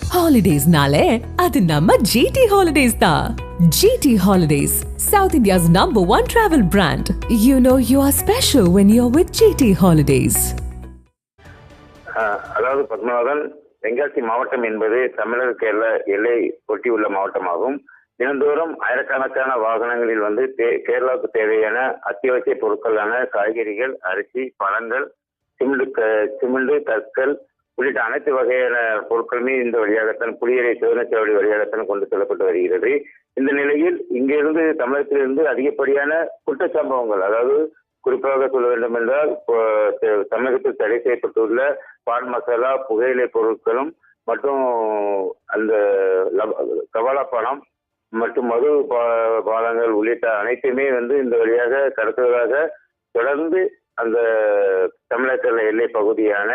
ஹாலிடேஸ்னாலே அது நம்ம ஜிடி ஹாலிடேஸ் தான் GT holidays south India's number one travel brand you know you are special when you are with GT holidays அதாவது பத்மநாதன் தென்காசி மாவட்டம் என்பது தமிழக கேரள எல்லை ஒட்டியுள்ள மாவட்டமாகும். தினந்தோறும் ஆயிரக்கணக்கான வாகனங்களில் வந்து கேரளாவுக்கு தேவையான அத்தியாவசிய பொருட்களான காய்கறிகள் அரிசி பழங்கள் சிமெண்ட் க- சிமெண்ட் கற்கள் உள்ளிட்ட அனைத்து வகையான பொருட்களுமே இந்த வழியாகத்தான் புளியரை சோதனைச்சாவடி வழியாகத்தான் கொண்டு செல்லப்பட்டு வருகிறது. இந்த நிலையில் இங்கிருந்து தமிழகத்திலிருந்து அதிகப்படியான குற்றச்சம்பவங்கள் அதாவது குறிப்பாக சொல்ல வேண்டும் என்றால் தமிழகத்தில் தடை செய்யப்பட்டுள்ள பான் மசாலா புகையிலை பொருட்களும் மற்றும் அந்த கவாலா பணம் மற்றும் மது பா- பாலங்கள் உள்ளிட்ட அனைத்துமே வந்து இந்த வழியாக கடத்துவதாக தொடர்ந்து அந்த தமிழக எல்லை பகுதியான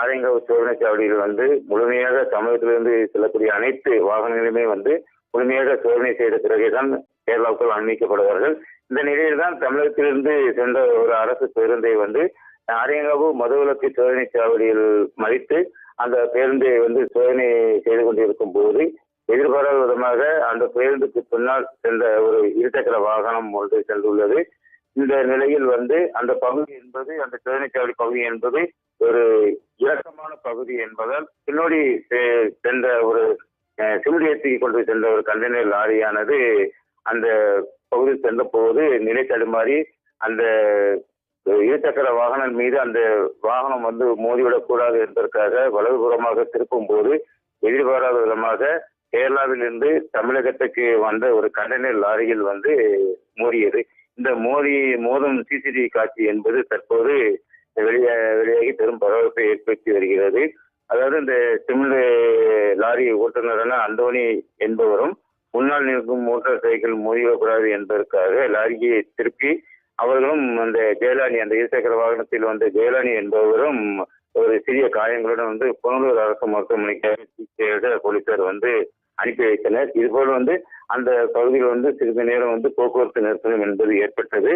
ஆரியங்காவு சோதனை சாவடியில் வந்து முழுமையாக தமிழகத்திலிருந்து செல்லக்கூடிய அனைத்து வாகனங்களுமே வந்து முழுமையாக சோதனை செய்த பிறகுதான் கேரளாவுக்குள் அனுமதிக்கப்படுவார்கள். இந்த நிலையில் தான் தமிழகத்திலிருந்து சென்ற ஒரு அரசு பேருந்தை வந்து ஆரியங்காவு மதுவிலக்கு சோதனை சாவடியில் மறித்து அந்த பேருந்தை வந்து சோதனை செய்து கொண்டிருக்கும் போது எதிர்பாராத விதமாக அந்த பேருந்துக்கு பின்னால் சென்ற ஒரு இருசக்கர வாகனம் ஒன்று சென்றுள்ளது. இந்த நிலையில் வந்து அந்த பகுதி என்பது அந்த சோதனை சாவடி பகுதி என்பது ஒரு இறக்கமான பகுதி என்பதால் பின்னோடி செ- சென்ற ஒரு அஹ், கொண்டு சென்ற ஒரு கண்டெய்னர் லாரியானது அந்த பகுதி சென்ற போது நிலை தடுமாறி அந்த இருசக்கர வாகனம் மீது அந்த வாகனம் வந்து மோதிவிடக் கூடாது என்பதற்காக வலதுபுறமாக திருப்பும் போது எதிர்பாராத விதமாக கேரளாவில் இருந்து தமிழகத்துக்கு வந்த ஒரு கண்டெய்னர் லாரியில் வந்து மோதியது. இந்த மோதி மோதும் சிசிடிவி காட்சி என்பது தற்போது வெளியே வெளியாகி பெரும் பரபரப்பை ஏற்படுத்தி வருகிறது. அதாவது இந்த சிமெண்ட் லாரி ஓட்டுநரான அந்தோணி என்பவரும் முன்னால் நிற்கும் மோட்டார் சைக்கிள் மோதிவிடக்கூடாது என்பதற்காக லாரியை திருப்பி அவர்களும் அந்த ஜெயலானி அந்த இருசக்கர வாகனத்தில் வந்த ஜெயலானி என்பவரும் ஒரு சிறிய காயங்களுடன் வந்து புனலூர் அரசு மருத்துவமனைக்கு சிகிச்சையோட போலீசார் வந்து அனுப்பி வைத்தனர். இதுபோல் வந்து அந்த பகுதியில் வந்து சிறிது நேரம் வந்து போக்குவரத்து நெரிசலம் என்பது ஏற்பட்டது.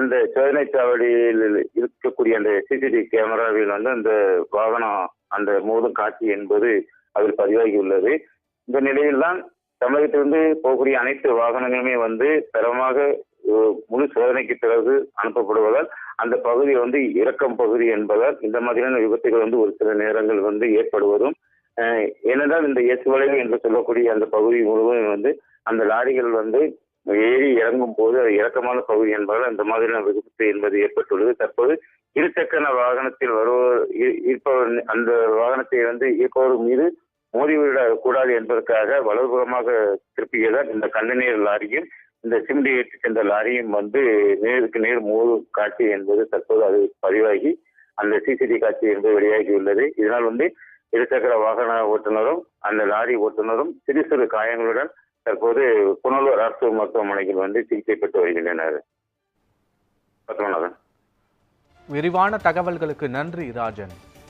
அந்த சோதனை சாவடியில் இருக்கக்கூடிய அந்த சிசிடிவி கேமராவில் வந்து அந்த வாகனம் அந்த மோதும் காட்சி என்பது அதில் பதிவாகி உள்ளது. இந்த நிலையில் தான் தமிழகத்திலிருந்து போகக்கூடிய அனைத்து வாகனங்களுமே வந்து தரமாக முழு சோதனைக்கு பிறகு அனுப்பப்படுவதால் அந்த பகுதி வந்து இறக்கம் பகுதி என்பதால் இந்த மாதிரியான விபத்துகள் வந்து ஒரு சில நேரங்கள் வந்து ஏற்படுவதும் ஏனென்றால் இந்த எஸ் வளைவு என்று சொல்லக்கூடிய அந்த பகுதி முழுவதும் வந்து அந்த லாரிகள் வந்து ஏறி இறங்கும் போது அது இறக்கமான பகுதி என்பதால் அந்த மாதிரியான விபத்து என்பது ஏற்பட்டுள்ளது. தற்போது இருசக்கர வாகனத்தில் வருவோர் இ- இருப்பவர் அந்த வாகனத்தை வந்து இயக்குவோர் மீது மோதிவிட கூடாது என்பதற்காக வலதுபுறமாக திருப்பியதால் இந்த கண்டெய்னர் லாரியும் இந்த சிமெண்ட் ஏற்றி சென்ற லாரியும் வந்து நேருக்கு நேர் மோதும் காட்சி என்பது தற்போது அது பதிவாகி அந்த சிசிடி காட்சி என்பது வெளியாகி உள்ளது இதனால் வந்து இருசக்கர வாகன ஓட்டுநரும் அந்த லாரி ஓட்டுநரும் சிறு சிறு காயங்களுடன் தற்போது புனலூர் அரசு மருத்துவமனையில் வந்து சிகிச்சை பெற்று வருகின்றனர். விரிவான தகவல்களுக்கு நன்றி ராஜன்.